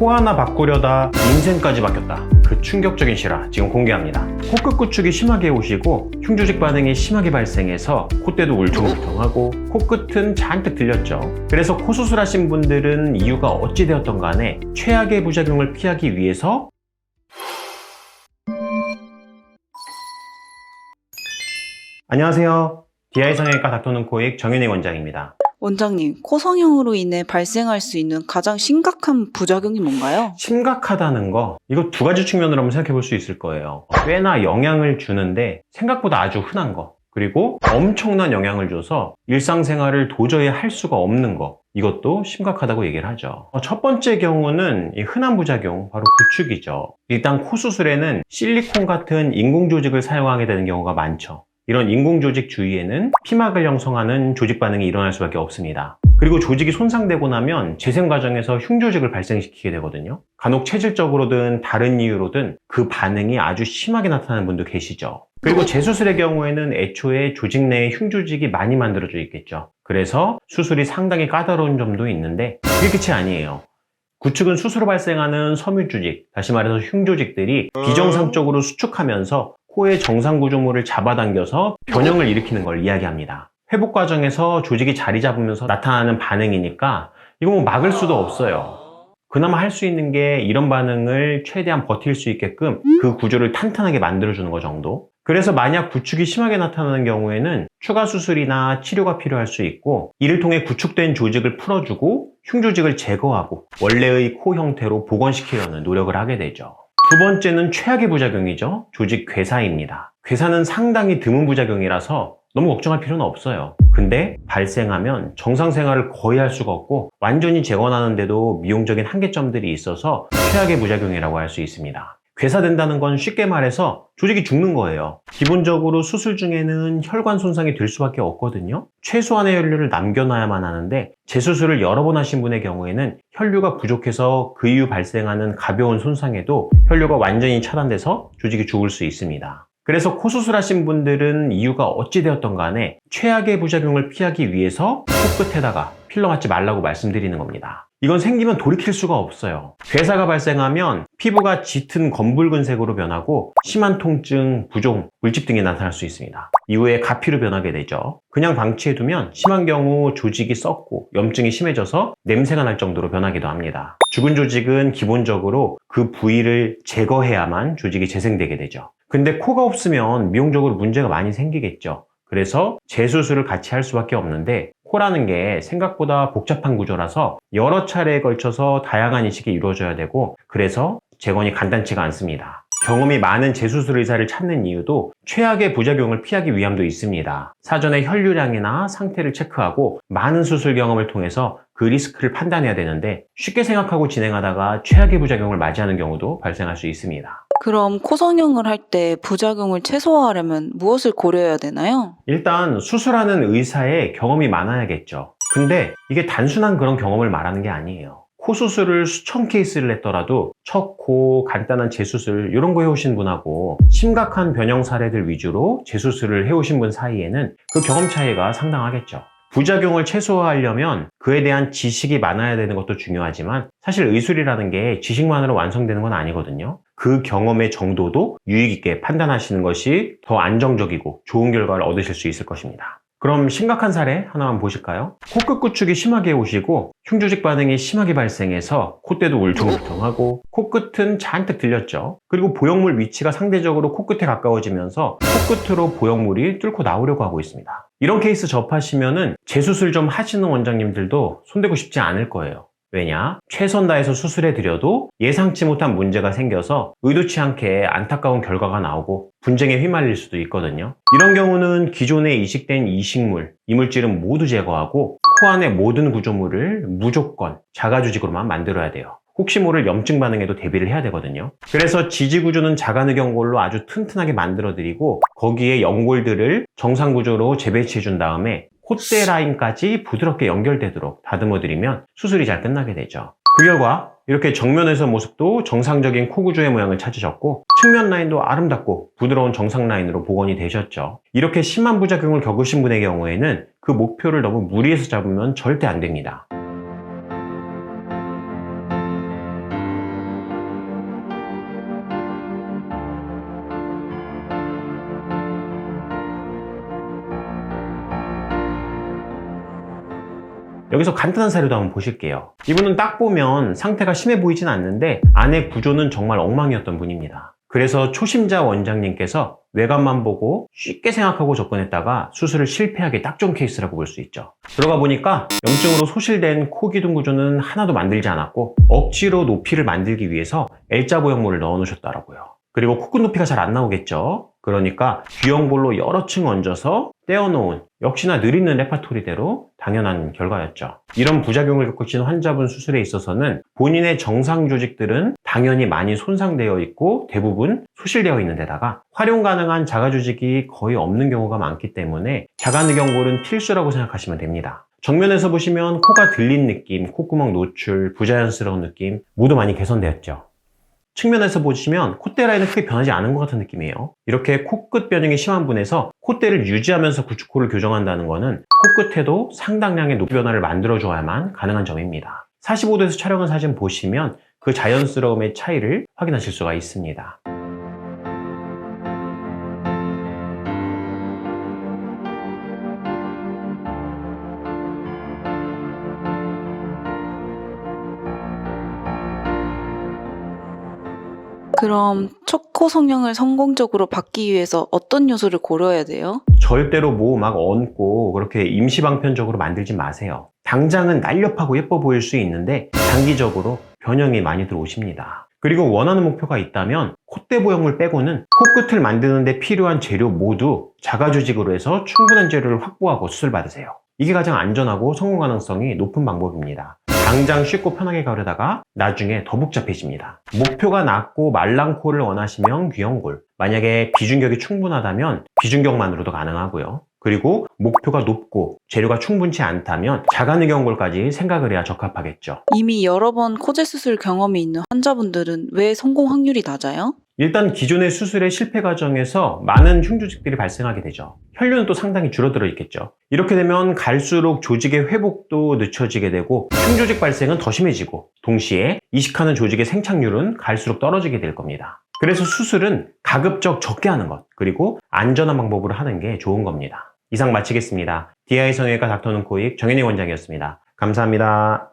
코 하나 바꾸려다 인생까지 바뀌었다. 그 충격적인 실화 지금 공개합니다. 코끝 구축이 심하게 오시고 흉조직 반응이 심하게 발생해서 콧대도 울퉁불퉁하고 코끝은 잔뜩 들렸죠. 그래서 코 수술하신 분들은 이유가 어찌 되었던 간에 최악의 부작용을 피하기 위해서 안녕하세요. DI 성형외과 닥터는 코익 정윤희 원장입니다. 원장님, 코 성형으로 인해 발생할 수 있는 가장 심각한 부작용이 뭔가요? 심각하다는 거 이거 두 가지 측면으로 한번 생각해 볼 수 있을 거예요. 꽤나 영향을 주는데 생각보다 아주 흔한 거 그리고 엄청난 영향을 줘서 일상생활을 도저히 할 수가 없는 거 이것도 심각하다고 얘기를 하죠. 어, 첫 번째 경우는 이 흔한 부작용 바로 구축이죠. 일단 코 수술에는 실리콘 같은 인공 조직을 사용하게 되는 경우가 많죠 이런 인공 조직 주위에는 피막을 형성하는 조직 반응이 일어날 수밖에 없습니다. 그리고 조직이 손상되고 나면 재생 과정에서 흉조직을 발생시키게 되거든요. 간혹 체질적으로든 다른 이유로든 그 반응이 아주 심하게 나타나는 분도 계시죠. 그리고 재수술의 경우에는 애초에 조직 내에 흉조직이 많이 만들어져 있겠죠. 그래서 수술이 상당히 까다로운 점도 있는데 그게 끝이 아니에요. 구축은 수술로 발생하는 섬유조직, 다시 말해서 흉조직들이 비정상적으로 수축하면서 코의 정상 구조물을 잡아당겨서 변형을 일으키는 걸 이야기합니다. 회복 과정에서 조직이 자리 잡으면서 나타나는 반응이니까 이거 뭐 막을 수도 없어요. 그나마 할 수 있는 게 이런 반응을 최대한 버틸 수 있게끔 그 구조를 탄탄하게 만들어주는 것 정도. 그래서 만약 구축이 심하게 나타나는 경우에는 추가 수술이나 치료가 필요할 수 있고 이를 통해 구축된 조직을 풀어주고 흉조직을 제거하고 원래의 코 형태로 복원시키려는 노력을 하게 되죠. 두 번째는 최악의 부작용이죠. 조직 괴사입니다. 괴사는 상당히 드문 부작용이라서 너무 걱정할 필요는 없어요. 근데 발생하면 정상 생활을 거의 할 수가 없고 완전히 재건하는데도 미용적인 한계점들이 있어서 최악의 부작용이라고 할 수 있습니다. 괴사된다는 건 쉽게 말해서 조직이 죽는 거예요. 기본적으로 수술 중에는 혈관 손상이 될 수밖에 없거든요. 최소한의 혈류를 남겨놔야만 하는데 재수술을 여러 번 하신 분의 경우에는 혈류가 부족해서 그 이후 발생하는 가벼운 손상에도 혈류가 완전히 차단돼서 조직이 죽을 수 있습니다. 그래서 코 수술하신 분들은 이유가 어찌 되었던 간에 최악의 부작용을 피하기 위해서 코끝에다가 필러 맞지 말라고 말씀드리는 겁니다. 이건 생기면 돌이킬 수가 없어요. 괴사가 발생하면 피부가 짙은 검붉은 색으로 변하고 심한 통증, 부종, 물집 등이 나타날 수 있습니다. 이후에 가피로 변하게 되죠. 그냥 방치해두면 심한 경우 조직이 썩고 염증이 심해져서 냄새가 날 정도로 변하기도 합니다. 죽은 조직은 기본적으로 그 부위를 제거해야만 조직이 재생되게 되죠. 근데 코가 없으면 미용적으로 문제가 많이 생기겠죠. 그래서 재수술을 같이 할 수밖에 없는데 코라는 게 생각보다 복잡한 구조라서 여러 차례에 걸쳐서 다양한 이식이 이루어져야 되고 그래서 재건이 간단치가 않습니다. 경험이 많은 재수술 의사를 찾는 이유도 최악의 부작용을 피하기 위함도 있습니다. 사전에 혈류량이나 상태를 체크하고 많은 수술 경험을 통해서 그 리스크를 판단해야 되는데 쉽게 생각하고 진행하다가 최악의 부작용을 맞이하는 경우도 발생할 수 있습니다. 그럼 코 성형을 할 때 부작용을 최소화하려면 무엇을 고려해야 되나요? 일단 수술하는 의사의 경험이 많아야겠죠. 근데 이게 단순한 그런 경험을 말하는 게 아니에요. 코 수술을 수천 케이스를 했더라도 첫 코, 간단한 재수술 이런 거 해오신 분하고 심각한 변형 사례들 위주로 재수술을 해오신 분 사이에는 그 경험 차이가 상당하겠죠. 부작용을 최소화하려면 그에 대한 지식이 많아야 되는 것도 중요하지만 사실 의술이라는 게 지식만으로 완성되는 건 아니거든요. 그 경험의 정도도 유익 있게 판단하시는 것이 더 안정적이고 좋은 결과를 얻으실 수 있을 것입니다. 그럼 심각한 사례 하나만 보실까요? 코끝 구축이 심하게 오시고 흉조직 반응이 심하게 발생해서 콧대도 울퉁불퉁하고 코끝은 잔뜩 들렸죠. 그리고 보형물 위치가 상대적으로 코끝에 가까워지면서 코끝으로 보형물이 뚫고 나오려고 하고 있습니다. 이런 케이스 접하시면은 재수술 좀 하시는 원장님들도 손대고 싶지 않을 거예요. 왜냐? 최선 다해서 수술해 드려도 예상치 못한 문제가 생겨서 의도치 않게 안타까운 결과가 나오고 분쟁에 휘말릴 수도 있거든요. 이런 경우는 기존에 이식된 이식물, 이물질은 모두 제거하고 코 안의 모든 구조물을 무조건 자가조직으로만 만들어야 돼요. 혹시 모를 염증 반응에도 대비를 해야 되거든요. 그래서 지지 구조는 자가늑연골로 아주 튼튼하게 만들어 드리고 거기에 연골들을 정상 구조로 재배치해 준 다음에 콧대 라인까지 부드럽게 연결되도록 다듬어 드리면 수술이 잘 끝나게 되죠. 그 결과 이렇게 정면에서 모습도 정상적인 코 구조의 모양을 찾으셨고 측면 라인도 아름답고 부드러운 정상 라인으로 복원이 되셨죠. 이렇게 심한 부작용을 겪으신 분의 경우에는 그 목표를 너무 무리해서 잡으면 절대 안 됩니다. 여기서 간단한 사례도 한번 보실게요. 이분은 딱 보면 상태가 심해 보이진 않는데 안의 구조는 정말 엉망이었던 분입니다. 그래서 초심자 원장님께서 외관만 보고 쉽게 생각하고 접근했다가 수술을 실패하게 딱 좋은 케이스라고 볼 수 있죠. 들어가 보니까 염증으로 소실된 코 기둥 구조는 하나도 만들지 않았고 억지로 높이를 만들기 위해서 L자 보형물을 넣어 놓으셨더라고요. 그리고 코끝 높이가 잘 안 나오겠죠. 그러니까 귀형볼로 여러 층 얹어서 떼어놓은 역시나 늘 있는 레파토리대로 당연한 결과였죠. 이런 부작용을 겪으신 환자분 수술에 있어서는 본인의 정상 조직들은 당연히 많이 손상되어 있고 대부분 소실되어 있는 데다가 활용 가능한 자가 조직이 거의 없는 경우가 많기 때문에 자가늑연골은 필수라고 생각하시면 됩니다. 정면에서 보시면 코가 들린 느낌, 콧구멍 노출, 부자연스러운 느낌 모두 많이 개선되었죠. 측면에서 보시면 콧대 라인은 크게 변하지 않은 것 같은 느낌이에요. 이렇게 코끝 변형이 심한 분에서 콧대를 유지하면서 구축코를 교정한다는 것은 코끝에도 상당량의 높이 변화를 만들어줘야만 가능한 점입니다. 45도에서 촬영한 사진 보시면 그 자연스러움의 차이를 확인하실 수가 있습니다. 그럼 초코 성형을 성공적으로 받기 위해서 어떤 요소를 고려해야 돼요? 절대로 뭐 막 얹고 그렇게 임시방편적으로 만들지 마세요. 당장은 날렵하고 예뻐 보일 수 있는데 장기적으로 변형이 많이 들어오십니다. 그리고 원하는 목표가 있다면 콧대 보형물 빼고는 코끝을 만드는데 필요한 재료 모두 자가조직으로 해서 충분한 재료를 확보하고 수술 받으세요. 이게 가장 안전하고 성공 가능성이 높은 방법입니다. 당장 쉽고 편하게 가려다가 나중에 더 복잡해집니다. 목표가 낮고 말랑 코를 원하시면 귀형골. 만약에 비중격이 충분하다면 비중격만으로도 가능하고요. 그리고 목표가 높고 재료가 충분치 않다면 자가늑연골까지 생각을 해야 적합하겠죠. 이미 여러 번 코제 수술 경험이 있는 환자분들은 왜 성공 확률이 낮아요? 일단 기존의 수술의 실패 과정에서 많은 흉조직들이 발생하게 되죠. 혈류는 또 상당히 줄어들어 있겠죠. 이렇게 되면 갈수록 조직의 회복도 늦춰지게 되고 흉조직 발생은 더 심해지고 동시에 이식하는 조직의 생착률은 갈수록 떨어지게 될 겁니다. 그래서 수술은 가급적 적게 하는 것 그리고 안전한 방법으로 하는 게 좋은 겁니다. 이상 마치겠습니다. DI 성형외과 닥터는 코익 정현희 원장이었습니다. 감사합니다.